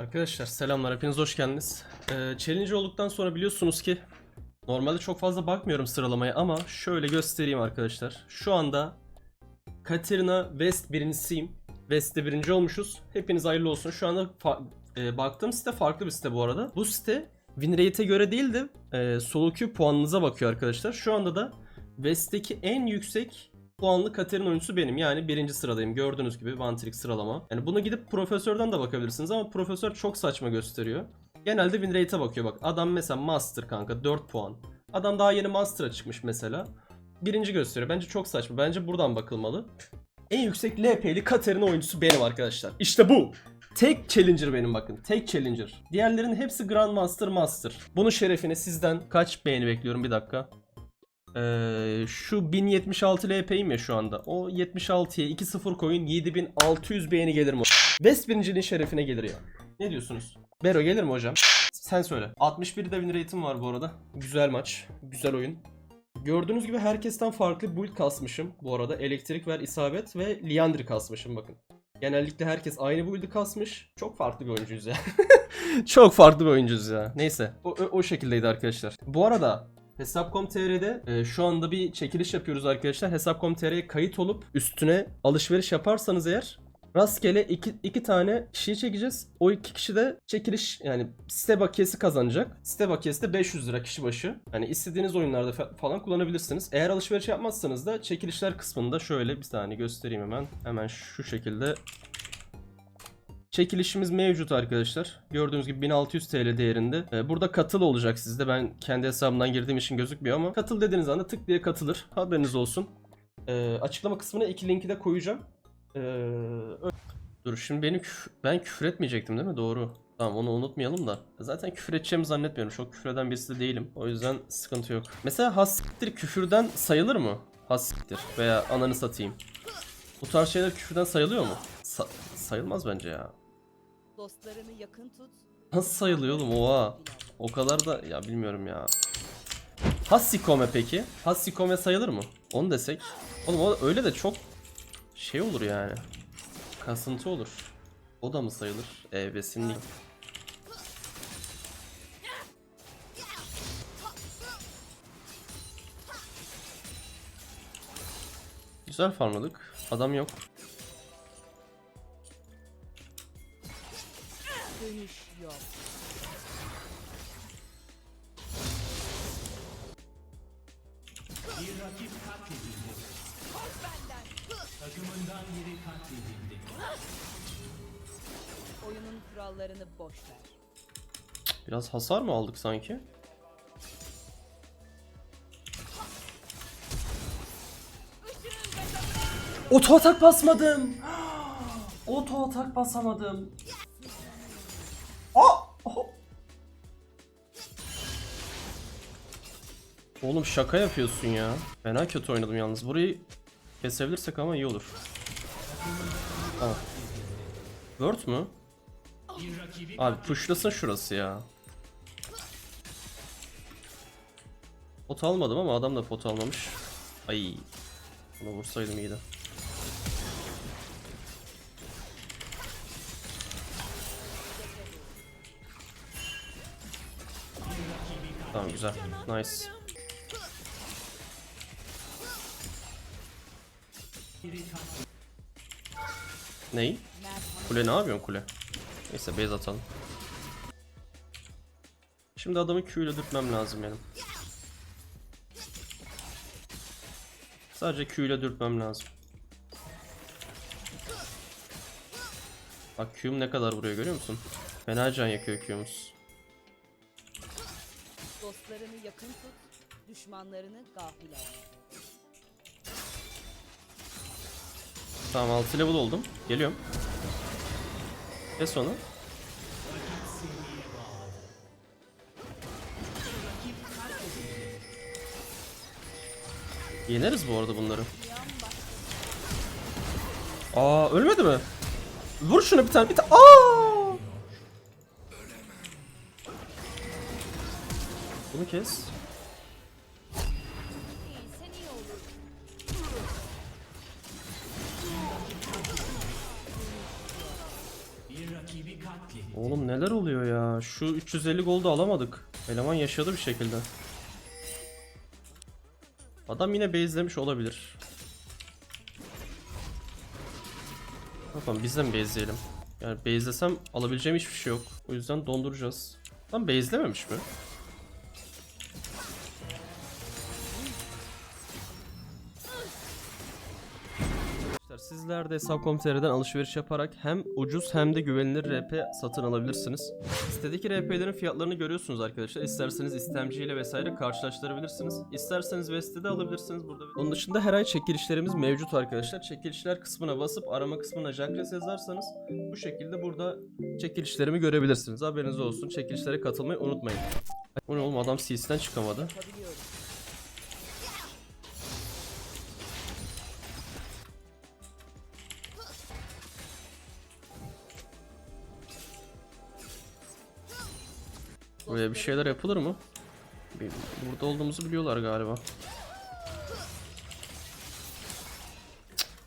Arkadaşlar selamlar hepiniz hoş geldiniz. Ee, challenge olduktan sonra biliyorsunuz ki normalde çok fazla bakmıyorum sıralamaya ama şöyle göstereyim arkadaşlar. Şu anda Katerina West birincisiyim. West'te birinci olmuşuz. Hepiniz hayırlı olsun. Şu anda e, baktığım site farklı bir site bu arada. Bu site win rate'e göre değil de e, solo queue puanınıza bakıyor arkadaşlar. Şu anda da West'teki en yüksek puanlı Katerina oyuncusu benim. Yani birinci sıradayım. Gördüğünüz gibi Vantrix sıralama. Yani bunu gidip profesörden de bakabilirsiniz ama profesör çok saçma gösteriyor. Genelde win rate'e bakıyor bak. Adam mesela master kanka 4 puan. Adam daha yeni master'a çıkmış mesela. Birinci gösteriyor. Bence çok saçma. Bence buradan bakılmalı. En yüksek LP'li Katerina oyuncusu benim arkadaşlar. İşte bu. Tek challenger benim bakın. Tek challenger. Diğerlerinin hepsi Grandmaster Master. Bunun şerefine sizden kaç beğeni bekliyorum bir dakika. Ee, şu 1076 LP'yim ya şu anda. O 76'ya 2-0 koyun 7600 beğeni gelir mi? West birinciliğin şerefine gelir ya. Ne diyorsunuz? Bero gelir mi hocam? Sen söyle. 61 de win rate'im var bu arada. Güzel maç. Güzel oyun. Gördüğünüz gibi herkesten farklı build kasmışım bu arada. Elektrik ver isabet ve Liandry kasmışım bakın. Genellikle herkes aynı build'i kasmış. Çok farklı bir oyuncuyuz ya. Çok farklı bir oyuncuyuz ya. Neyse. O, o, o şekildeydi arkadaşlar. Bu arada Hesap.com.tr'de e, şu anda bir çekiliş yapıyoruz arkadaşlar. Hesap.com.tr'ye kayıt olup üstüne alışveriş yaparsanız eğer rastgele iki, iki tane kişiyi çekeceğiz. O iki kişi de çekiliş yani site bakiyesi kazanacak. Site bakiyesi de 500 lira kişi başı. Yani istediğiniz oyunlarda fa- falan kullanabilirsiniz. Eğer alışveriş yapmazsanız da çekilişler kısmında şöyle bir saniye göstereyim hemen. Hemen şu şekilde Çekilişimiz mevcut arkadaşlar. Gördüğünüz gibi 1600 TL değerinde. Ee, Burada katıl olacak sizde. Ben kendi hesabımdan girdiğim için gözükmüyor ama katıl dediğiniz anda tık diye katılır. Haberiniz olsun. Ee, açıklama kısmına iki linki de koyacağım. Ee, Dur şimdi beni küf- ben küfür etmeyecektim değil mi? Doğru. Tamam onu unutmayalım da. Zaten küfür edeceğimi zannetmiyorum. Çok küfreden birisi de değilim. O yüzden sıkıntı yok. Mesela hassiktir küfürden sayılır mı? Hassiktir veya ananı satayım. Bu tarz şeyler küfürden sayılıyor mu? Sa- sayılmaz bence ya. Dostlarını yakın tut. Nasıl sayılıyor oğlum oha? O kadar da ya bilmiyorum ya. Hassikome peki? Hassikome sayılır mı? Onu desek. Oğlum o öyle de çok şey olur yani. Kasıntı olur. O da mı sayılır? E besinlik. Güzel farmladık. Adam yok. Dönüş yok. Oyunun kurallarını boş ver. Biraz hasar mı aldık sanki? Oto atak basmadım. Oto atak basamadım. Oğlum şaka yapıyorsun ya. Fena kötü oynadım yalnız. Burayı kesebilirsek ama iyi olur. Tamam. Word mü? Abi pushlasın şurası ya. Pot almadım ama adam da pot almamış. Ay. Bunu vursaydım iyiydi. Tamam güzel. Nice. Ney? Kule ne yapıyorsun kule? Neyse base atalım. Şimdi adamı Q ile dürtmem lazım benim. Sadece Q ile dürtmem lazım. Bak Q'm ne kadar vuruyor görüyor musun? Fena can yakıyor Q'muz. Dostlarını yakın tut. Düşmanlarını gafil et. Tamam 6 level oldum. Geliyorum. Kes onu. Yeneriz bu arada bunları. Aa ölmedi mi? Vur şunu bir tane bir tane. Aa! Bunu kes. Şu 350 goldu alamadık. Eleman yaşadı bir şekilde. Adam yine base'lemiş olabilir. Bakalım biz de mi base'leyelim? Yani base'lesem alabileceğim hiçbir şey yok. O yüzden donduracağız. Lan base'lememiş mi? Sizler de Hesap.com.tr'den alışveriş yaparak hem ucuz hem de güvenilir RP satın alabilirsiniz. Sitedeki RP'lerin fiyatlarını görüyorsunuz arkadaşlar. İsterseniz istemciyle vesaire karşılaştırabilirsiniz. İsterseniz de alabilirsiniz burada. Onun dışında her ay çekilişlerimiz mevcut arkadaşlar. Çekilişler kısmına basıp arama kısmına Jackres yazarsanız bu şekilde burada çekilişlerimi görebilirsiniz. Haberiniz olsun. Çekilişlere katılmayı unutmayın. Bu ne oğlum adam CS'den çıkamadı. Buraya bir şeyler yapılır mı? Burada olduğumuzu biliyorlar galiba.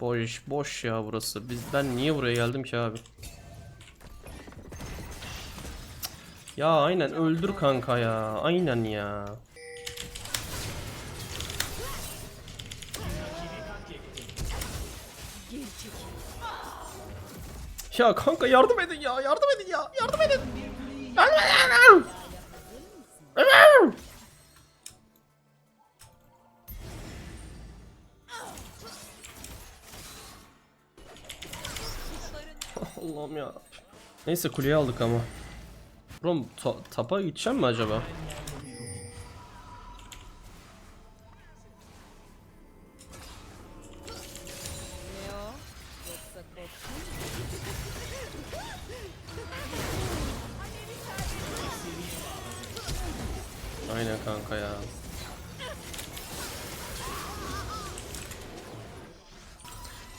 Boş, boş ya burası. Biz, ben niye buraya geldim ki abi? Ya aynen öldür kanka ya. Aynen ya. Ya kanka yardım edin ya. Yardım edin ya. Yardım edin. Allah'ım ya. Neyse kuleyi aldık ama. Brom ta- tapa gideceğim mi acaba?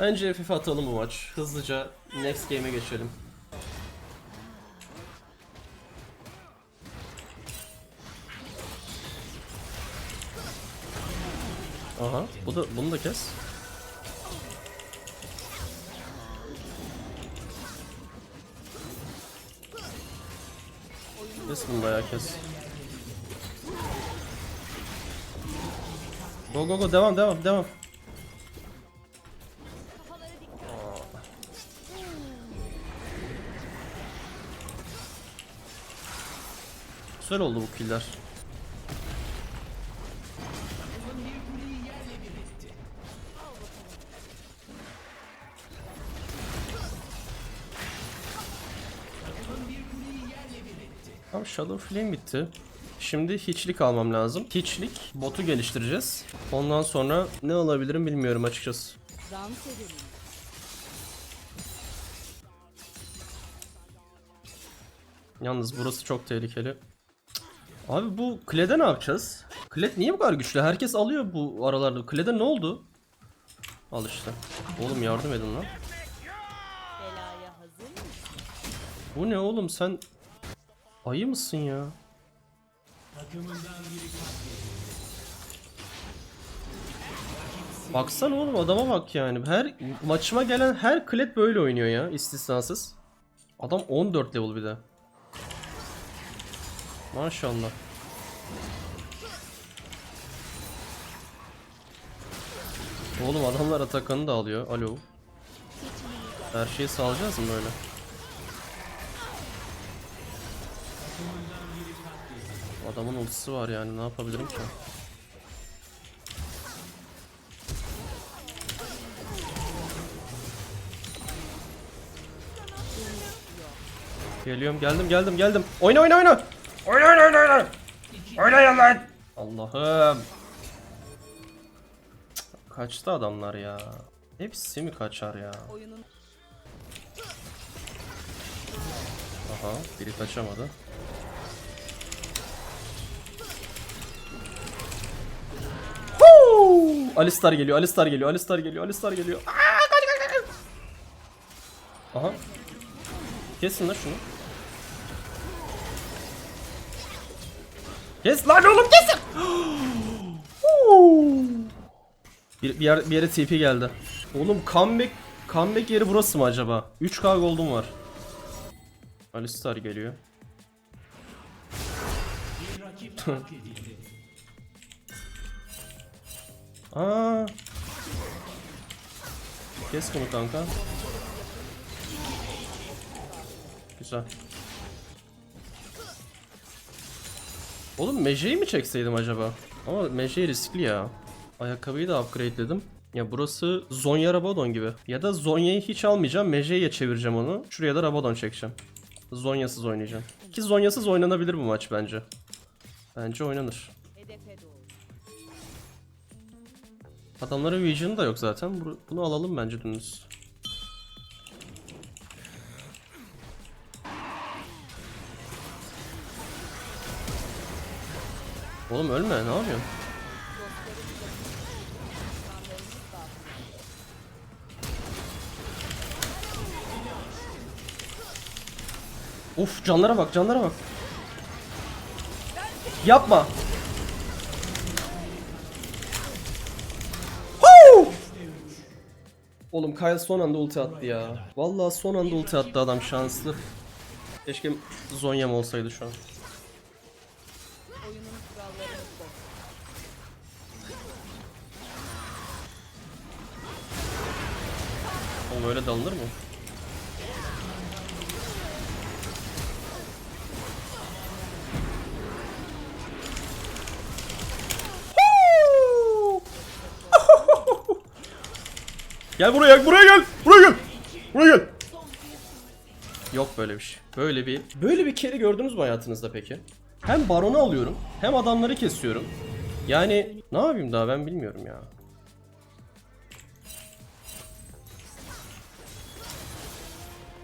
Bence FF atalım bu maç. Hızlıca next game'e geçelim. Aha, bu da bunu da kes. Kes bunu bayağı kes. Go go go devam devam devam. Güzel oldu bu killer. Shadow Flame bitti. Şimdi hiçlik almam lazım. Hiçlik botu geliştireceğiz. Ondan sonra ne alabilirim bilmiyorum açıkçası. Yalnız burası çok tehlikeli. Abi bu Kled'e ne yapacağız? Kled niye bu kadar güçlü? Herkes alıyor bu aralarda. Kled'e ne oldu? Al işte. Oğlum yardım edin lan. Bu ne oğlum sen ayı mısın ya? Baksana oğlum adama bak yani. Her maçıma gelen her klet böyle oynuyor ya istisnasız. Adam 14 level bir de. Maşallah. Oğlum adamlar Atakan'ı da alıyor. Alo. Her şeyi salacağız mı böyle? Adamın ultisi var yani ne yapabilirim ki? Geliyorum geldim geldim geldim. Oyna oyna oyna. Oyna oyna oyna oyna. Oynayın lan. Allah'ım. Kaçtı adamlar ya. Hepsi mi kaçar ya? Aha biri kaçamadı. Alistar geliyor, Alistar geliyor, Alistar geliyor, Alistar geliyor. Aa, kaç, kaç, kaç. Aha. Kesin lan şunu. Kes lan oğlum kesin. Bir, bir, yer, bir yere TP geldi. Oğlum comeback, comeback yeri burası mı acaba? 3K gold'um var. Alistar geliyor. Aa. Kes bunu kanka. Güzel. Oğlum Meje'yi mi çekseydim acaba? Ama Meje riskli ya. Ayakkabıyı da upgrade'ledim. Ya burası Zonya Rabadon gibi. Ya da Zonya'yı hiç almayacağım. Meje'ye çevireceğim onu. Şuraya da Rabadon çekeceğim. Zonya'sız oynayacağım. Ki Zonya'sız oynanabilir bu maç bence. Bence oynanır. Adamların Vision'ı da yok zaten. Bu- Bunu alalım bence dümdüz. Oğlum ölme ne yapıyorsun? Uf canlara bak canlara bak. Yapma. Huu! Oğlum Kyle son anda ulti attı ya. Vallahi son anda ulti attı adam şanslı. Keşke Zonya'm olsaydı şu an. Oğlum öyle dalınır mı? gel buraya, buraya gel, buraya gel, buraya gel. Yok böyle bir şey. Böyle bir böyle bir kere gördünüz mü hayatınızda peki? Hem baronu alıyorum, hem adamları kesiyorum. Yani ne yapayım daha ben bilmiyorum ya.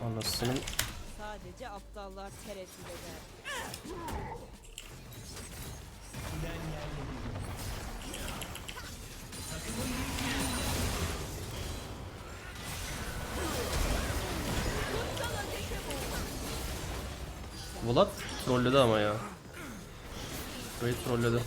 Anasının Sadece aptallar tereddüt eder. Vlad trolledi ama ya. Burayı trolledi.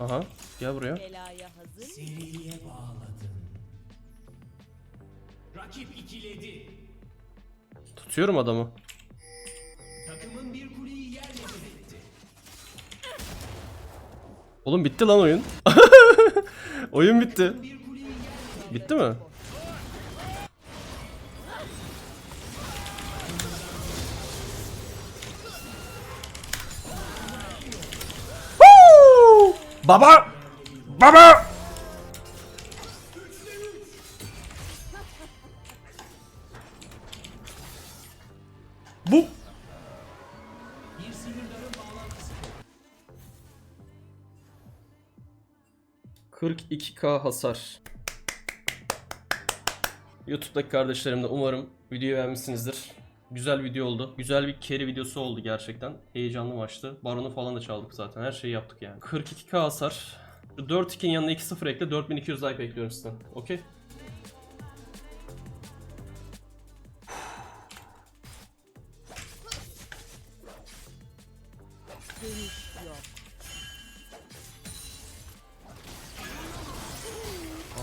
Aha gel buraya. Belaya hazır. Bağladın. Rakip ikiledi. Tutuyorum adamı. Takımın bir kuleyi yerle bir etti. Oğlum bitti lan oyun. oyun bitti. Bitti mi? Baba! Baba! Bu sihirdarın bağlantısı. 42k hasar. YouTube'daki kardeşlerim de umarım videoyu beğenmişsinizdir. Güzel video oldu. Güzel bir carry videosu oldu gerçekten. Heyecanlı maçtı. Baron'u falan da çaldık zaten. Her şeyi yaptık yani. 42k hasar. Şu 4-2'nin yanına 2-0 ekle. 4200 like bekliyorum sizden. Okey?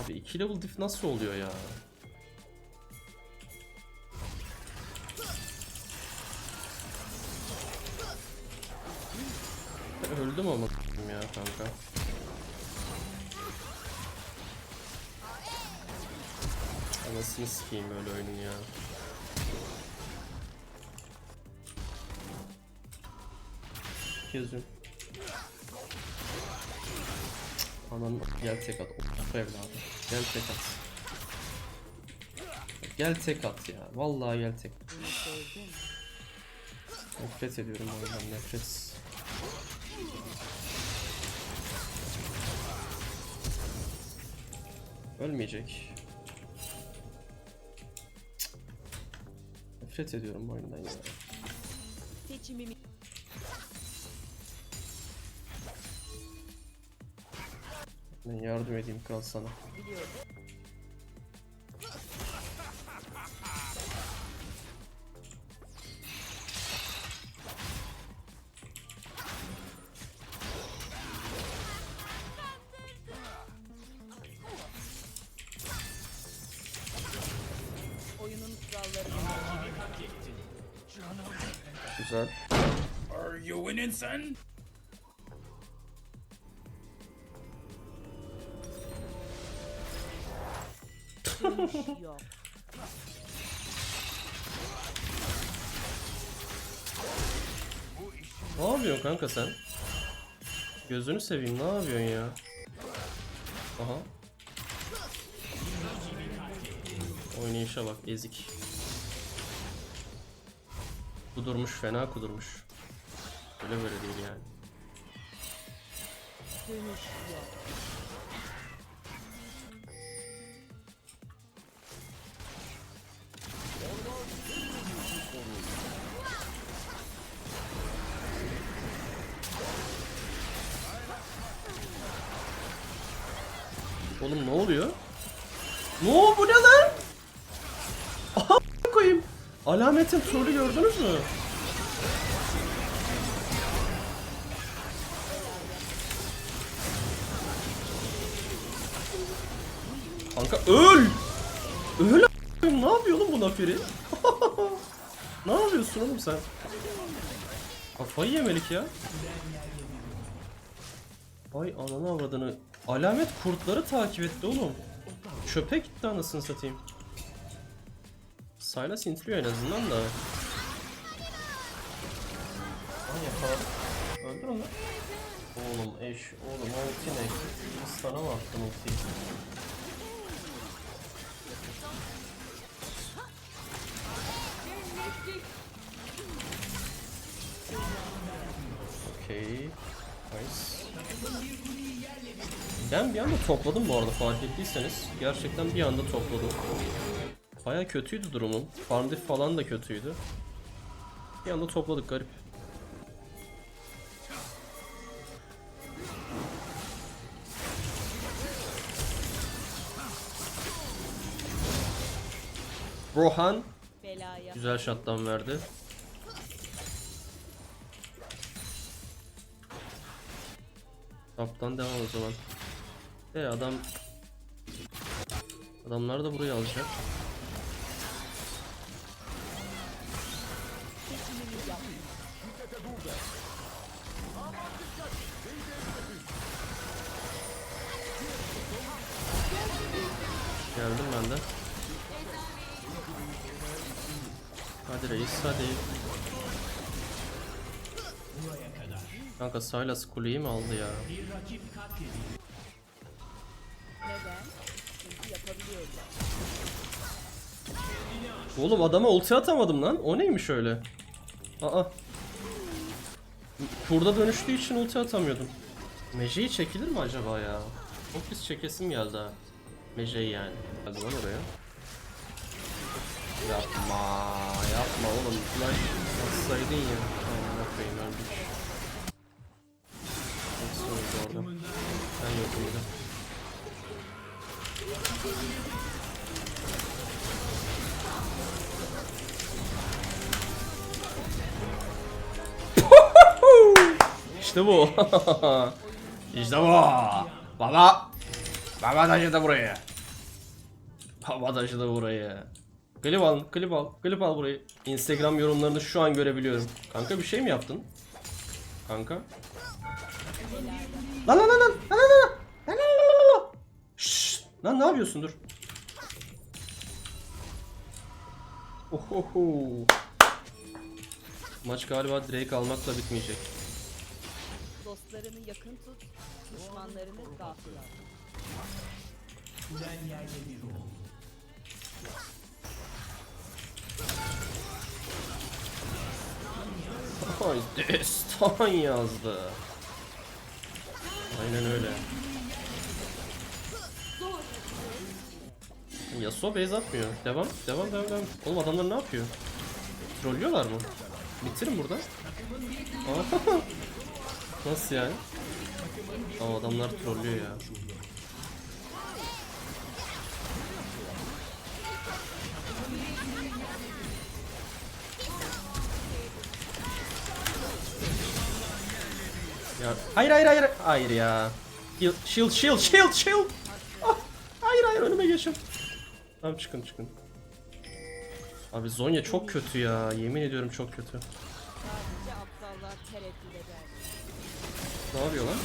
Abi 2 level diff nasıl oluyor ya? Öldüm ama ya kanka. Anasını sikeyim böyle oyunun ya. Geziyorum. Anan gel tek at. Of evladım. Gel tek at. Gel tek at ya. Vallahi gel tek. Nefret ediyorum oyundan nefret. Ölmeyecek. Nefret ediyorum bu oyundan ya. Seçimimi Ben yardım edeyim kral sana. biliyorum. Güzel. Are you winning son? dönüş yok. Ne yapıyorsun kanka sen? Gözünü seveyim ne yapıyorsun ya? Aha. Oynayışa bak ezik. Kudurmuş fena kudurmuş. Öyle böyle değil yani. Oğlum ne oluyor? Ne o bu ne? Alametin trollü gördünüz mü? Kanka öl! Öl. Ne yapıyor oğlum bu Nafiri? ne yapıyorsun oğlum sen? Kafayı yemelik ya. Vay ananı avradını. Alamet kurtları takip etti oğlum. Çöpe gitti anasını satayım. Silas intiliyor en azından da. Lan yakaladık. Öldür onu. Oğlum eş, oğlum ulti ne? Sana mı attın ultiyi? Okey. Nice. Ben bir anda topladım bu arada fark ettiyseniz. Gerçekten bir anda topladım. Baya kötüydü durumum. Farm diff falan da kötüydü. Bir anda topladık garip. Rohan Belaya. güzel shotdown verdi. Kaptan devam o zaman. E adam Adamlar da burayı alacak. Kanka Sylas kuleyi mi aldı ya? Oğlum adama ulti atamadım lan. O neymiş öyle? Aa. Kurda dönüştüğü için ulti atamıyordum. Meje'yi çekilir mi acaba ya? Çok pis çekesim geldi ha. Meje'yi yani. Hadi lan oraya. Yapma, yapma oğlum. Flash atsaydın ya. Öldü orada? Ben yokum bir de. İşte bu. işte bu. Baba. Baba taşıdı burayı. Baba taşıdı burayı. Klip al, klip al, klip al burayı. Instagram yorumlarını şu an görebiliyorum. Kanka bir şey mi yaptın? Kanka. Lan lan lan lan lan lan lan lan lan lan lan Şşş! Lan ne yapıyorsun dur. Ohoho. Maç galiba Drake almakla bitmeyecek. Dostlarını yakın tut. Düşmanlarını ol. Ay destan yazdı. Aynen öyle. Yasuo base atmıyor. Devam, devam, devam, devam. Oğlum adamlar ne yapıyor? Trollüyorlar mı? Bitirin burada. Nasıl yani? Aa, adamlar trollüyor ya. Ya hayır hayır hayır hayır ya. Shield shield shield shield. Ah, hayır hayır önüme geçin. Tamam çıkın çıkın. Abi Zonya çok kötü ya. Yemin ediyorum çok kötü. Ne yapıyor lan?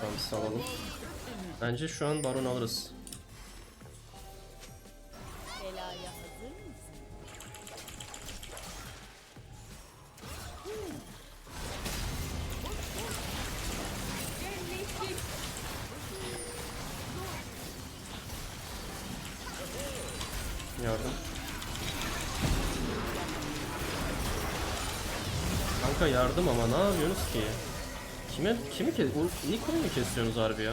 Tamam salalım. Bence şu an baron alırız. Ki? Kime kimi kes Niko'yu mu kesiyorsunuz harbi ya?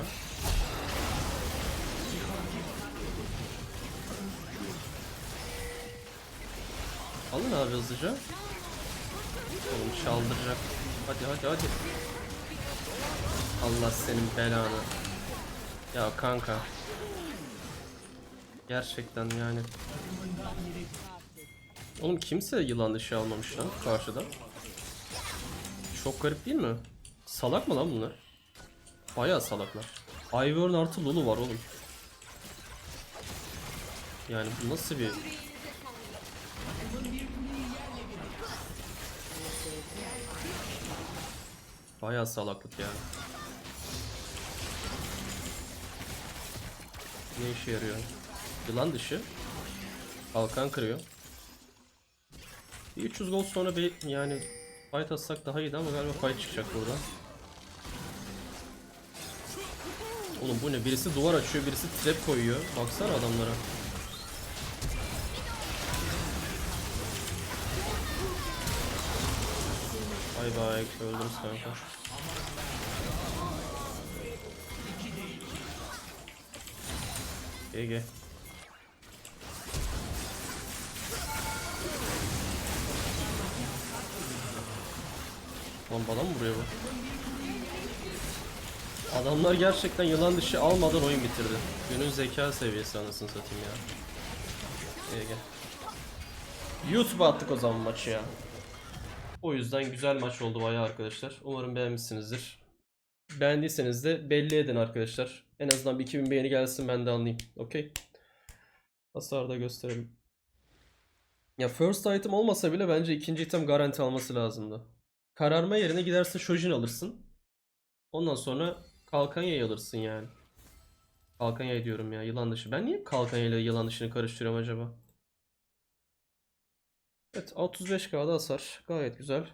Alın abi hızlıca. Oğlum çaldıracak. Hadi hadi hadi. Allah senin belanı. Ya kanka. Gerçekten yani. Oğlum kimse yılan dışı almamış lan karşıda. Çok garip değil mi? Salak mı lan bunlar? Bayağı salaklar. Ivern artı Lulu var oğlum. Yani bu nasıl bir... Bayağı salaklık yani. Ne işe yarıyor? Yılan dışı. Kalkan kırıyor. Bir 300 gold sonra bir yani fight atsak daha iyiydi ama galiba fight çıkacak burada. Oğlum bu ne? Birisi duvar açıyor, birisi trap koyuyor. Baksana adamlara. Bay bay, öldüm kanka. GG. Lan bana mı vuruyor bu? Adamlar gerçekten yılan dışı almadan oyun bitirdi. Günün zeka seviyesi anasını satayım ya. GG. YouTube'a attık o zaman maçı ya. O yüzden güzel maç oldu bayağı arkadaşlar. Umarım beğenmişsinizdir. Beğendiyseniz de belli edin arkadaşlar. En azından bir 2000 beğeni gelsin ben de anlayayım. Okey. Hasarı da gösterelim. Ya first item olmasa bile bence ikinci item garanti alması lazımdı. Kararma yerine gidersin Shojin alırsın. Ondan sonra kalkan yay alırsın yani. Kalkan yay diyorum ya yılan dışı. Ben niye kalkan yay ile yılan dışını karıştırıyorum acaba? Evet 65k'da hasar. Gayet güzel.